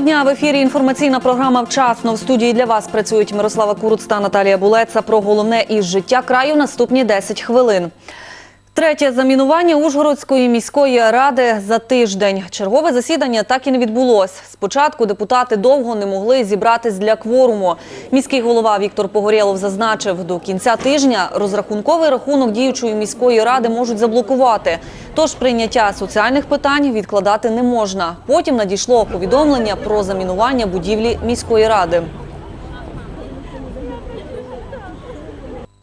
Доброго дня в ефірі. Інформаційна програма вчасно в студії для вас працюють Мирослава Куруц та Наталія Булеца. Про головне із життя краю наступні 10 хвилин. Третє замінування Ужгородської міської ради за тиждень. Чергове засідання так і не відбулось. Спочатку депутати довго не могли зібратись для кворуму. Міський голова Віктор Погорєлов зазначив, до кінця тижня розрахунковий рахунок діючої міської ради можуть заблокувати. Тож прийняття соціальних питань відкладати не можна. Потім надійшло повідомлення про замінування будівлі міської ради.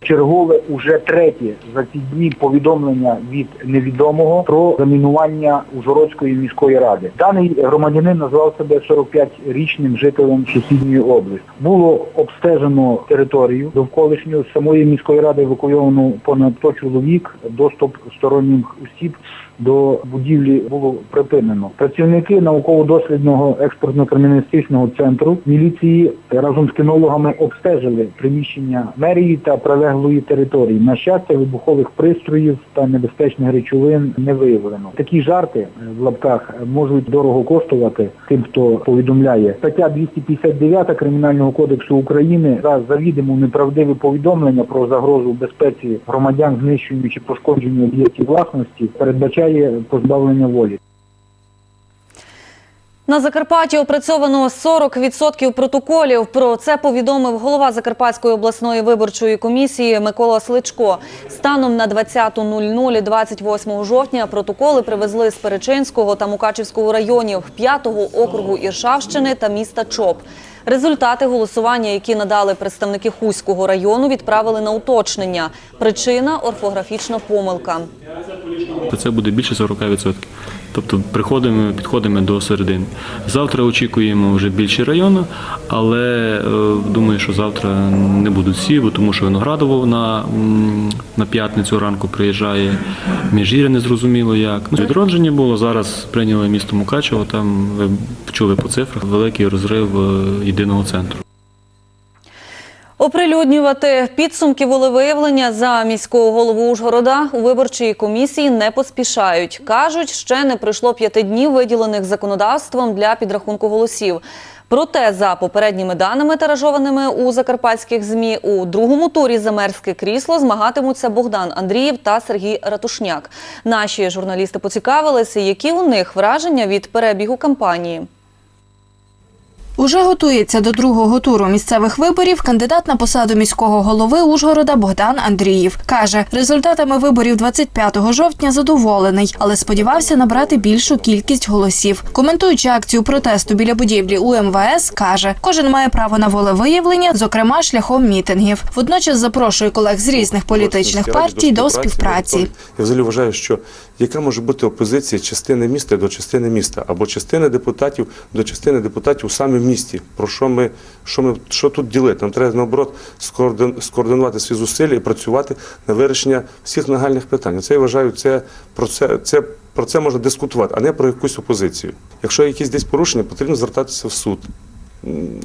Чергове уже третє за ці дні повідомлення від невідомого про замінування Ужгородської міської ради. Даний громадянин назвав себе 45-річним жителем сусідньої області. Було обстежено територію довколишньої самої міської ради евакуйовано понад 100 чоловік. Доступ сторонніх осіб до будівлі було припинено. Працівники науково-дослідного експертно-криміналістичного центру міліції разом з кінологами обстежили приміщення мерії та прилеглої території. На щастя, вибухових пристроїв та небезпечних речовин не виявлено. Такі жарти е, в лапках е, можуть дорого коштувати тим, хто повідомляє. Стаття 259 Кримінального кодексу України за завідомо неправдиве повідомлення про загрозу безпеці громадян, знищенню чи пошкодженню об'єктів власності передбачає позбавлення волі. На Закарпатті опрацьовано 40% протоколів. Про це повідомив голова Закарпатської обласної виборчої комісії Микола Сличко. Станом на 20.00 28 жовтня протоколи привезли з Перечинського та Мукачівського районів, 5-го округу Іршавщини та міста Чоп. Результати голосування, які надали представники Хуського району, відправили на уточнення. Причина – орфографічна помилка. То це буде більше 40%. Тобто приходимо, підходимо до середини. Завтра очікуємо вже більші райони, але е, думаю, що завтра не будуть всі, бо тому що Виноградово на, на п'ятницю ранку приїжджає, Міжгір'я не зрозуміло як. Ну, відродження було, зараз прийняли місто Мукачево, там ви чули по цифрах великий розрив е, єдиного центру. Оприлюднювати підсумки волевиявлення за міського голову Ужгорода у виборчій комісії не поспішають. Кажуть, ще не пройшло п'яти днів, виділених законодавством для підрахунку голосів. Проте, за попередніми даними, тиражованими у закарпатських ЗМІ, у другому турі за мерське крісло змагатимуться Богдан Андрієв та Сергій Ратушняк. Наші журналісти поцікавилися, які у них враження від перебігу кампанії. Уже готується до другого туру місцевих виборів кандидат на посаду міського голови Ужгорода Богдан Андріїв. Каже, результатами виборів 25 жовтня задоволений, але сподівався набрати більшу кількість голосів. Коментуючи акцію протесту біля будівлі УМВС, каже, кожен має право на волевиявлення, зокрема шляхом мітингів. Водночас запрошує колег з різних політичних партій до співпраці. Я взагалі вважаю, що яка може бути опозиція частини міста до частини міста, або частини депутатів до частини депутатів саме в місті. Про що ми, що ми що тут ділити? Нам треба наоборот скоордин- скоординувати свої зусилля і працювати на вирішення всіх нагальних питань. Це я вважаю, це про це, це про це можна дискутувати, а не про якусь опозицію. Якщо є якісь десь порушення, потрібно звертатися в суд.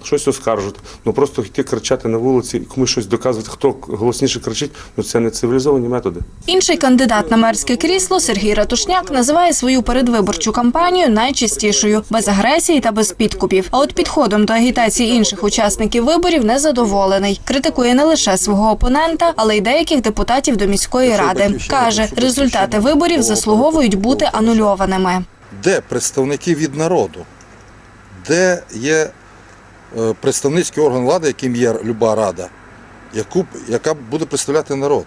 Щось оскаржувати, ну просто йти кричати на вулиці і комусь щось доказувати, хто голосніше кричить, ну це не цивілізовані методи. Інший кандидат на мерське крісло Сергій Ратушняк називає свою передвиборчу кампанію найчистішою без агресії та без підкупів. А от підходом до агітації інших учасників виборів незадоволений. Критикує не лише свого опонента, але й деяких депутатів до міської ради. каже, результати виборів заслуговують бути анульованими. де представники від народу, де є представницький орган влади, яким є люба рада, яку, яка буде представляти народ.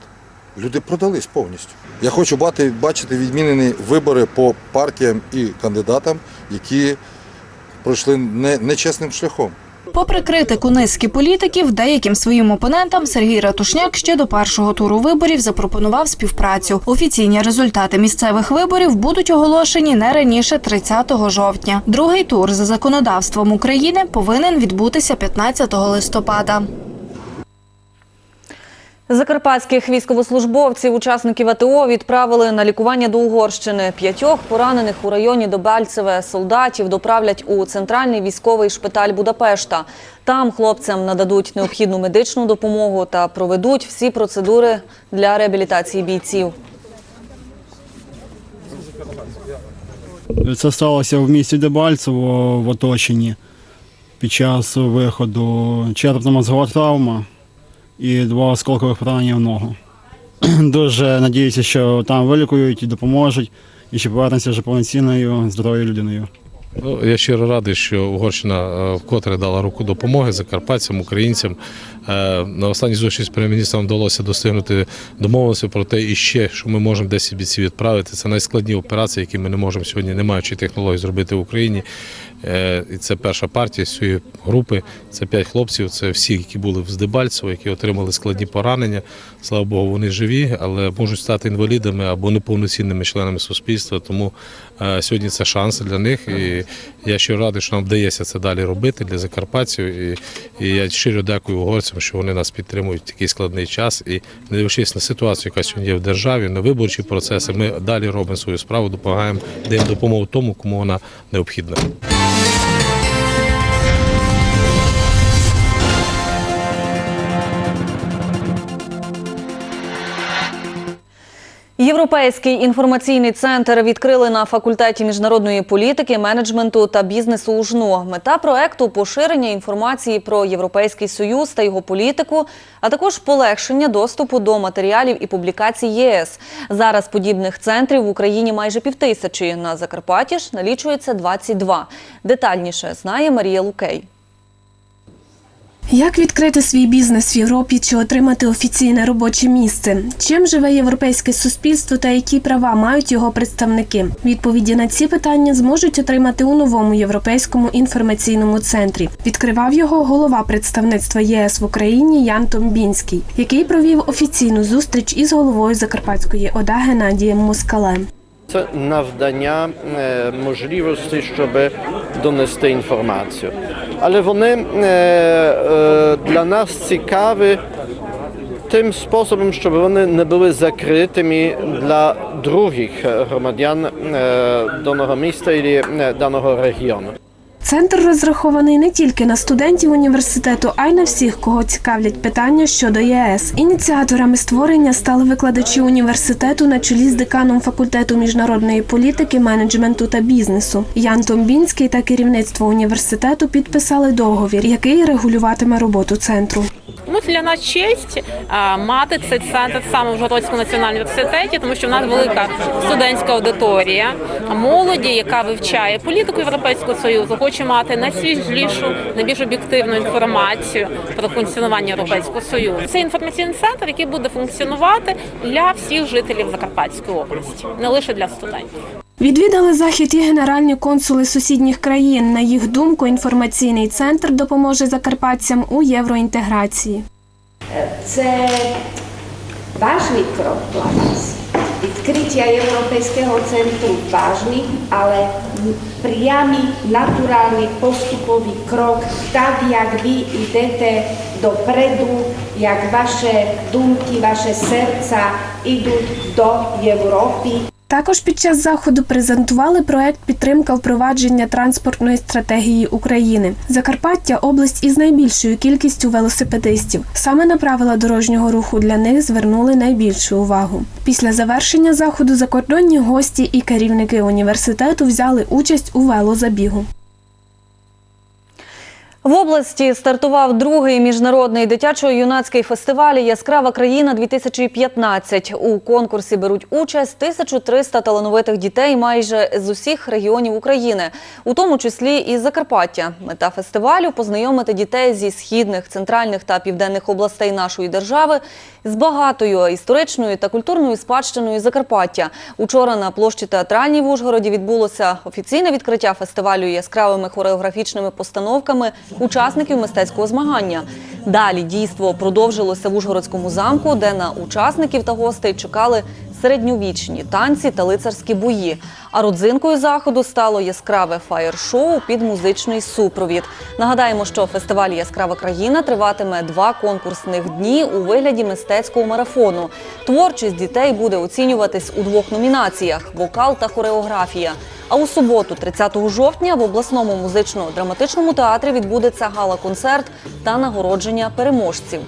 Люди продались повністю. Я хочу бати, бачити відмінені вибори по партіям і кандидатам, які пройшли не, нечесним шляхом. Попри критику низки політиків, деяким своїм опонентам Сергій Ратушняк ще до першого туру виборів запропонував співпрацю. Офіційні результати місцевих виборів будуть оголошені не раніше 30 жовтня. Другий тур за законодавством України повинен відбутися 15 листопада. Закарпатських військовослужбовців, учасників АТО, відправили на лікування до Угорщини. П'ятьох поранених у районі Добальцеве солдатів доправлять у центральний військовий шпиталь Будапешта. Там хлопцям нададуть необхідну медичну допомогу та проведуть всі процедури для реабілітації бійців. Це сталося в місті Дебальцево в оточенні під час виходу черепно-мозгова травма і два осколкових поранення в ногу. Дуже надіюся, що там вилікують і допоможуть, і що повернеться вже повноцінною здоровою людиною. Ну, я щиро радий, що Угорщина е, вкотре дала руку допомоги закарпатцям, українцям. Е, На останній зустрічі з прем'єр-міністром вдалося достигнути домовленості про те, і ще що ми можемо 10 бійців відправити. Це найскладні операції, які ми не можемо сьогодні, не маючи технологій, зробити в Україні. Е, І це перша партія з цієї групи. Це п'ять хлопців. Це всі, які були в Здебальцево, які отримали складні поранення. Слава Богу, вони живі, але можуть стати інвалідами або неповноцінними членами суспільства. Тому е, сьогодні це шанс для них. І я щиро радий, що нам вдається це далі робити для закарпатців. І, і я щиро дякую угорцям, що вони нас підтримують в такий складний час. І не дивлячись на ситуацію, яка сьогодні є в державі, на виборчі процеси, ми далі робимо свою справу, допомагаємо, даємо допомогу тому, кому вона необхідна. Yeah. Європейський інформаційний центр відкрили на факультеті міжнародної політики, менеджменту та бізнесу у ЖНО. Мета проекту поширення інформації про Європейський Союз та його політику, а також полегшення доступу до матеріалів і публікацій ЄС. Зараз подібних центрів в Україні майже півтисячі. На Закарпатті ж налічується 22. Детальніше знає Марія Лукей. Як відкрити свій бізнес в Європі чи отримати офіційне робоче місце? Чим живе європейське суспільство та які права мають його представники? Відповіді на ці питання зможуть отримати у новому європейському інформаційному центрі. Відкривав його голова представництва єС в Україні Ян Томбінський, який провів офіційну зустріч із головою Закарпатської ОДА Геннадієм Москалем. Це навдання е, можливості, щоб донести інформацію. Але вони е, е, для нас цікаві тим способом, щоб вони не були закритими для других громадян даного міста і даного регіону. Центр розрахований не тільки на студентів університету, а й на всіх, кого цікавлять питання щодо ЄС. Ініціаторами створення стали викладачі університету на чолі з деканом факультету міжнародної політики, менеджменту та бізнесу. Ян Томбінський та керівництво університету підписали договір, який регулюватиме роботу центру. Ну, для нас честь мати цей центр саме в Житомирському національному університеті, тому що в нас велика студентська аудиторія молоді, яка вивчає політику Європейського союзу, хоче мати найсвіжішу, найбільш об'єктивну інформацію про функціонування Європейського союзу. Це інформаційний центр, який буде функціонувати для всіх жителів Закарпатської області, не лише для студентів. Відвідали захід і генеральні консули сусідніх країн. На їх думку, інформаційний центр допоможе закарпатцям у євроінтеграції. Це важний крок для нас. skrytia Európskeho centru vážny, ale priamy, naturálny, postupový krok, tak jak vy idete dopredu, jak vaše dumky, vaše srdca idú do Európy. Також під час заходу презентували проект підтримка впровадження транспортної стратегії України. Закарпаття область із найбільшою кількістю велосипедистів. Саме на правила дорожнього руху для них звернули найбільшу увагу. Після завершення заходу закордонні гості і керівники університету взяли участь у велозабігу. В області стартував другий міжнародний дитячо-юнацький фестиваль Яскрава країна 2015 У конкурсі беруть участь 1300 талановитих дітей майже з усіх регіонів України, у тому числі і Закарпаття. Мета фестивалю познайомити дітей зі східних, центральних та південних областей нашої держави з багатою історичною та культурною спадщиною Закарпаття. Учора на площі театральній в Ужгороді відбулося офіційне відкриття фестивалю яскравими хореографічними постановками учасників мистецького змагання. Далі дійство продовжилося в Ужгородському замку, де на учасників та гостей чекали середньовічні танці та лицарські бої. А родзинкою заходу стало яскраве фаєр-шоу під музичний супровід. Нагадаємо, що фестиваль Яскрава країна триватиме два конкурсних дні у вигляді мистецького марафону. Творчість дітей буде оцінюватись у двох номінаціях: вокал та хореографія. А у суботу, 30 жовтня, в обласному музично-драматичному театрі відбудеться гала-концерт та нагородження переможців.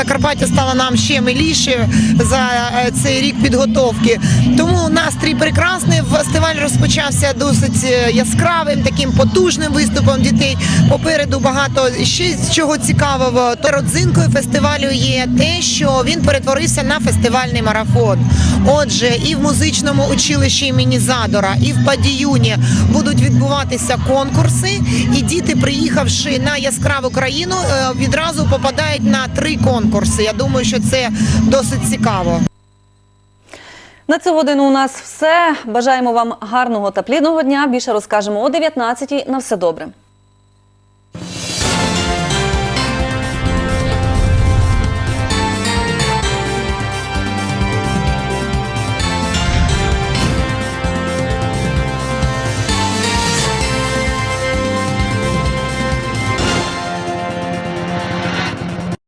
Закарпаття стало нам ще миліше за е, цей рік підготовки. Тому настрій прекрасний. Фестиваль розпочався досить е, яскравим, таким потужним виступом дітей. Попереду багато ще чого цікавого. Родзинкою фестивалю є те, що він перетворився на фестивальний марафон. Отже, і в музичному училищі імені Задора, і в Падіюні будуть відбуватися конкурси, і діти, приїхавши на яскраву країну, е, відразу попадають на три конкурси. Я думаю, що це досить цікаво. На цю годину у нас все. Бажаємо вам гарного та плідного дня. Більше розкажемо о 19-й. На все добре.